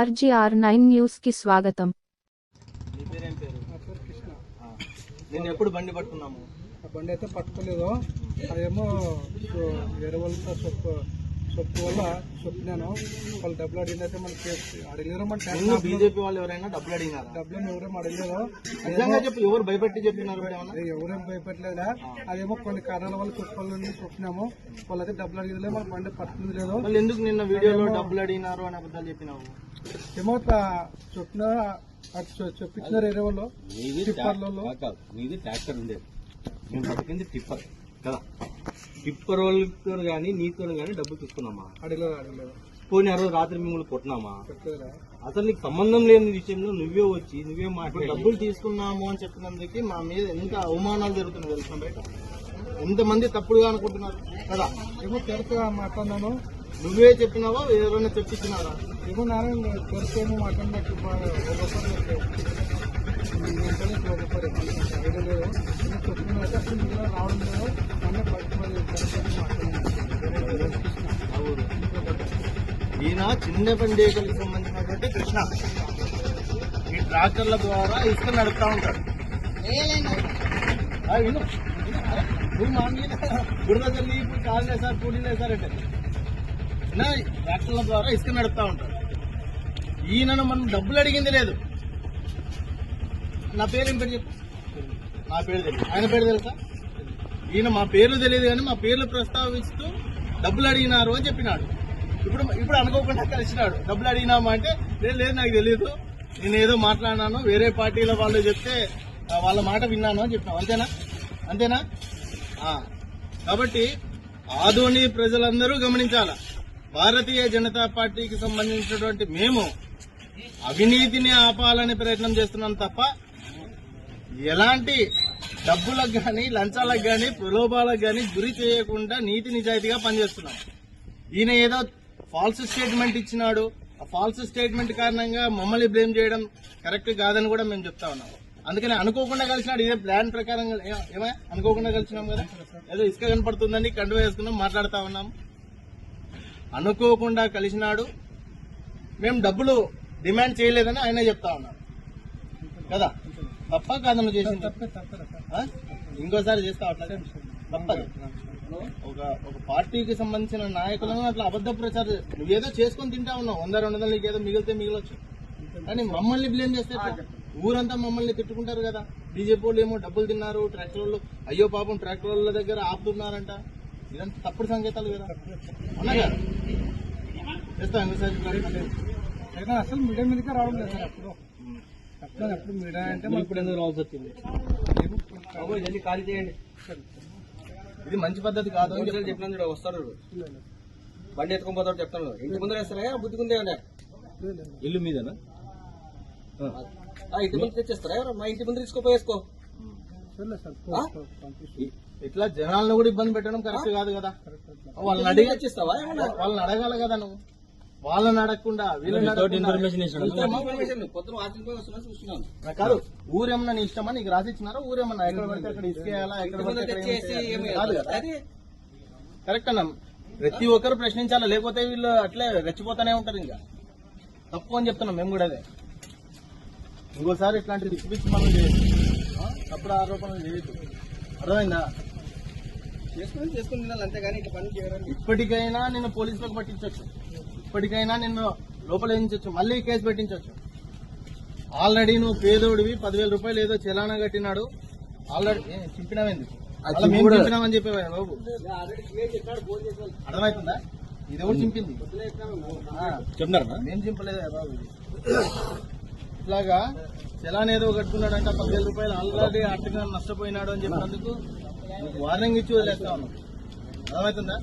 RGR nine న్యూస్కి స్వాగతం. నేను ఎప్పుడు బండి పట్టుకున్నాము? ఆ బండి అయితే పట్టుకోలేదు. అదేమో వాళ్ళతో సొప్పు సొప్పు వల్ల చొప్పినాను. వాళ్ళు డబ్బులు అడిగినైతే మనకి అడిగారు మన నిన్ను బీజేపీ వాళ్ళు ఎవరైనా డబ్బులు అడిగినారా? డబ్బులు ఎవరేం అడగలేదు. నిజంగా చెప్పు ఎవరు భయపెట్టి చెప్పినారు ఎవరేం భయపెట్టలేదా అదేమో కొన్ని కారణాల వల్ల చొప్పులు చొప్పినాము. వాళ్ళైతే డబ్బులు అడిగలేదు మన బండి పట్టుకుంది లేదు. వాళ్ళు ఎందుకు నిన్న వీడియోలో డబ్బులు అడిగినారు అని అబద్ధాలు చెప్పినావు? ఏమో చొప్పిన చొప్పించినారు టిప్పర్లలో? నీది ట్రాక్టర్ ఉండేది మేము పట్టుకుంది టిప్పర్ కదా? టిప్పర్ వాళ్ళతో కానీ నీతో కానీ డబ్బులు తీసుకున్నామా? అడగలేదు అడగలేదు? పోనీ ఆ రోజు రాత్రి మిమ్మల్ని కొట్టినామా? అసలు నీకు సంబంధం లేని విషయంలో నువ్వే వచ్చి నువ్వే మాట్లాడి డబ్బులు తీసుకున్నాము అని చెప్పినందుకు మా మీద ఎంత అవమానాలు జరుగుతున్నాయి తెలుసా బయట? ఎంతమంది తప్పుడుగా అనుకుంటున్నారు కదా? ఏమో తెరక మాట్లాడినాను. నువ్వే చెప్పినావా ఎవరైనా చెప్పించినారా ఏమో నాన్న తెరకేమో మాట్లాడినట్టు రావడం లేదు అన్నీ పట్టుకొని. ఈయన చిన్న పండుగలకు సంబంధించినటువంటి కృష్ణ ఈ ట్రాక్టర్ల ద్వారా ఇసుక నడుపుతా ఉంటాడు విను విను. అరే, నువ్వు మా మీద బురద తల్లి ఇప్పుడు కాలు వేసారు కూలీలు వేసారంటే నా ట్రాక్టర్ల ద్వారా ఇసుక నడుపుతా ఉంటాడు ఈయనను మనం డబ్బులు అడిగింది లేదు. నా పేరు ఏం పేరు చెప్పు? నా పేరు తెలియదు ఆయన పేరు తెలుసా? ఈయన మా పేర్లు తెలియదు కానీ మా పేర్లు ప్రస్తావిస్తూ డబ్బులు అడిగినారు అని చెప్పినాడు. ఇప్పుడు ఇప్పుడు అనుకోకుండా కలిసినాడు. డబ్బులు అడిగినామా అంటే లేదు లేదు నాకు తెలియదు నేను ఏదో మాట్లాడినాను వేరే పార్టీల వాళ్ళు చెప్తే వాళ్ళ మాట విన్నాను అని చెప్పినాం అంతేనా? అంతేనా? కాబట్టి ఆధోని ప్రజలందరూ గమనించాలా? భారతీయ జనతా పార్టీకి సంబంధించినటువంటి మేము అవినీతిని ఆపాలని ప్రయత్నం చేస్తున్నాం తప్ప ఎలాంటి డబ్బులకు గాని లంచాలకు గాని ప్రలోభాలకు గాని గురి చేయకుండా నీతి నిజాయితీగా పనిచేస్తున్నాం. ఈయన ఏదో ఫాల్స్ స్టేట్మెంట్ ఇచ్చినాడు. ఆ ఫాల్స్ స్టేట్మెంట్ కారణంగా మమ్మల్ని బ్లేమ్ చేయడం కరెక్ట్ కాదని కూడా మేము చెప్తా ఉన్నాం. అందుకని అనుకోకుండా కలిసినాడు. ఇదే ప్లాన్ ప్రకారం ఏ- అనుకోకుండా కలిసినాం కదా? ఏదో ఇసుక కనపడుతుందని కండువ వేసుకున్నాం మాట్లాడుతా ఉన్నాం. అనుకోకుండా కలిసినాడు. మేము డబ్బులు డిమాండ్ చేయలేదని ఆయనే చెప్తా ఉన్నాడు. కదా? తప్ప కాదు నువ్వు చేసింది? ఇంకోసారి చేస్తా తప్పదు. ఒక ఒక పార్టీకి సంబంధించిన నాయకులను అట్లా అబద్ధ ప్రచారం నువ్వేదో చేసుకొని తింటా ఉన్నావు. వంద రెండు వందలు నీకేదో మిగిలితే మిగిలొచ్చు. కానీ మమ్మల్ని బ్లేమ్ చేస్తే? ఊరంతా మమ్మల్ని తిట్టుకుంటారు కదా. బీజేపీ వాళ్ళు ఏమో డబ్బులు తిన్నారు ట్రాక్టర్ వాళ్ళు అయ్యో పాపం ట్రాక్టర్ వాళ్ళ దగ్గర ఆపుతున్నారంట. ఇదంతా తప్పుడు సంకేతాలు కదా? చేస్తా అయినా అసలు మీడియా మీదకే రావడం లేదు సార్ అప్పుడు అప్పుడు అప్పుడు మీడియా అంటే మరి ఇప్పుడు ఎందుకు రావాల్సి వచ్చింది? జల్దీ ఖాళీ చేయండి. ఇది మంచి పద్ధతి కాదు. అని పోలీసులు చెప్తున్నా. చెప్పినా చూడు, వస్తారు బండి ఎత్తుకొని పోతాడు చెప్తాను. ఇంటి ముందర వేస్తారా? బుద్ధికుందే అండి ఇల్లు మీదనా? ఇంటి ముందు తెచ్చేస్తారా? మా ఇంటి ముందు తీసుకోపోయి ఇట్లా జనాలను కూడా ఇబ్బంది పెట్టడం కరెక్ట్ కాదు కదా? వాళ్ళని అడిగి తెచ్చిస్తావా ఏమన్నా? వాళ్ళని అడగాలి కదా నువ్వు. వాళ్ళని అడగకుండా వీళ్ళని ఇన్ఫర్మేషన్ కాదు ఊరేమన్నా నీ ఇష్టమా? నీకు రాసి ఇచ్చినారా? ఊరేమన్నా ఎక్కడ పడితే అక్కడ ఇసుకేయాలా? ఎక్కడ పడితే చేయాలా? కాదు కదా. అది కరెక్ట్ అన్న. ప్రతి ఒక్కరు ప్రశ్నించాలా? లేకపోతే వీళ్ళు అట్లే రెచ్చిపోతానే ఉంటారు ఇంకా. తప్పు అని చెప్తున్నాం మేము కూడా అదే. ఇంకోసారి ఇట్లాంటి పిచ్చి మనం చేయొద్దు ఆ? తప్పుడు ఆరోపణలు చేయొద్దు అర్థమైందా? చేసుకుని చేసుకుని తినాలి అంతేగాని ఇట్లా పని చేయడం ఇప్పటికైనా నిన్ను పోలీసులకు పట్టించవచ్చు ఇప్పటికైనా నిన్ను లోపల వేయించవచ్చు మళ్ళీ కేసు పెట్టించవచ్చు ఆల్రెడీ నువ్వు పేదోడివి పదివేల రూపాయలు ఏదో చలానా కట్టినాడు. ఆల్రెడీ ఏ, చింపినావేంది? అలా మేము చింపినామని చెప్పేవా బాబు? అర్థమవుతుందా? ఇది ఎవరు చింపింది? చెప్తున్నారా? మేము చింపలేదా బాబు ఇట్లాగా చలాన్ ఏదో అంటే పదివేల రూపాయలు ఆల్రెడీ ఆర్థికంగా నష్టపోయినాడు అని చెప్పినందుకు వార్నింగ్ ఇచ్చి వదిలేస్తా ఉన్నాం. అర్థమవుతుందా?